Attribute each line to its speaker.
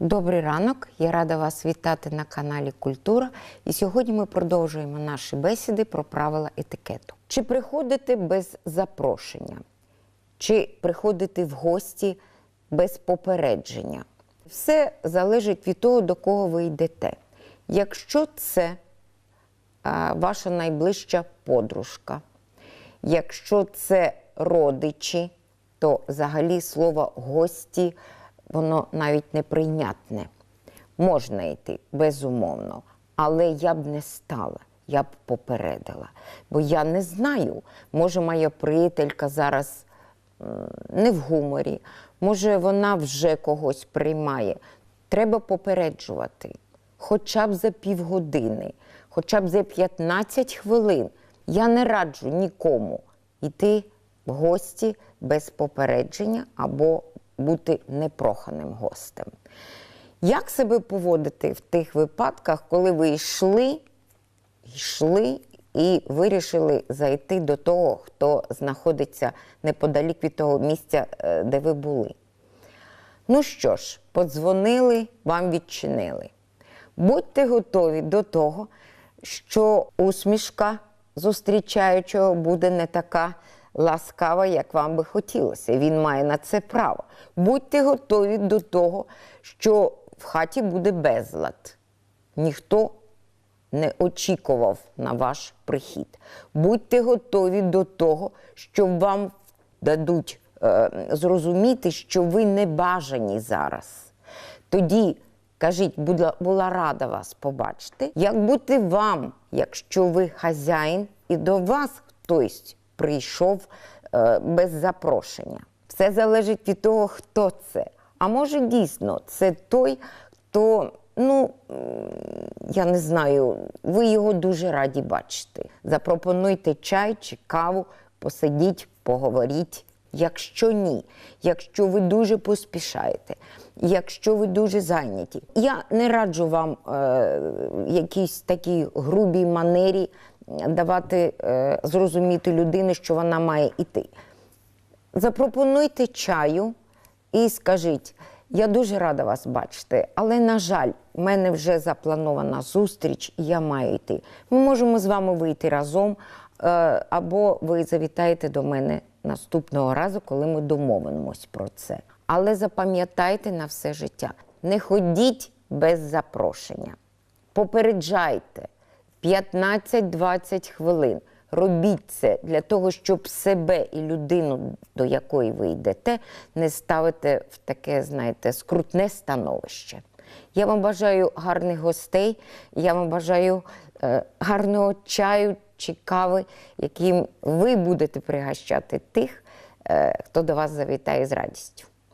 Speaker 1: Добрий ранок, я рада вас вітати на каналі Культура. І сьогодні ми продовжуємо наші бесіди про правила етикету. Чи приходите без запрошення, чи приходите в гості без попередження? Все залежить від того, до кого ви йдете. Якщо це ваша найближча подружка, якщо це родичі, то взагалі слово гості воно навіть неприйнятне. Можна йти, безумовно, але я б не стала, я б попередила. Бо я не знаю, може, моя приятелька зараз не в гуморі, може, вона вже когось приймає. Треба попереджувати хоча б за півгодини, хоча б за 15 хвилин. Я не раджу нікому йти в гості без попередження або бути непроханим гостем. Як себе поводити в тих випадках, коли ви йшли, йшли і вирішили зайти до того, хто знаходиться неподалік від того місця, е, де ви були? Ну що ж, подзвонили, вам відчинили. Будьте готові до того, що усмішка зустрічаючого буде не така ласкава, як вам би хотілося. Він має на це право. Будьте готові до того, що в хаті буде безлад. Ніхто не очікував на ваш прихід. Будьте готові до того, що вам дадуть е, зрозуміти, що ви не бажані зараз. Тоді кажіть, була, була рада вас побачити. Як бути вам, якщо ви хазяїн, і до вас хтось прийшов е, без запрошення? Все залежить від того, хто це. А може дійсно це той, хто, ну я не знаю, ви його дуже раді бачити. Запропонуйте чай чи каву, посидіть, поговоріть. Якщо ні, якщо ви дуже поспішаєте, якщо ви дуже зайняті, я не раджу вам е, якісь такі грубій манері давати е, зрозуміти людини, що вона має іти. Запропонуйте чаю і скажіть: я дуже рада вас бачити, але, на жаль, в мене вже запланована зустріч, і я маю йти. Ми можемо з вами вийти разом, е, або ви завітаєте до мене наступного разу, коли ми домовимось про це. Але запам'ятайте на все життя: не ходіть без запрошення. Попереджайте 15-20 хвилин. Робіть це для того, щоб себе і людину, до якої ви йдете, не ставити в таке, знаєте, скрутне становище. Я вам бажаю гарних гостей, я вам бажаю е, гарного чаю чи кави, яким ви будете пригощати тих, е, хто до вас завітає з радістю.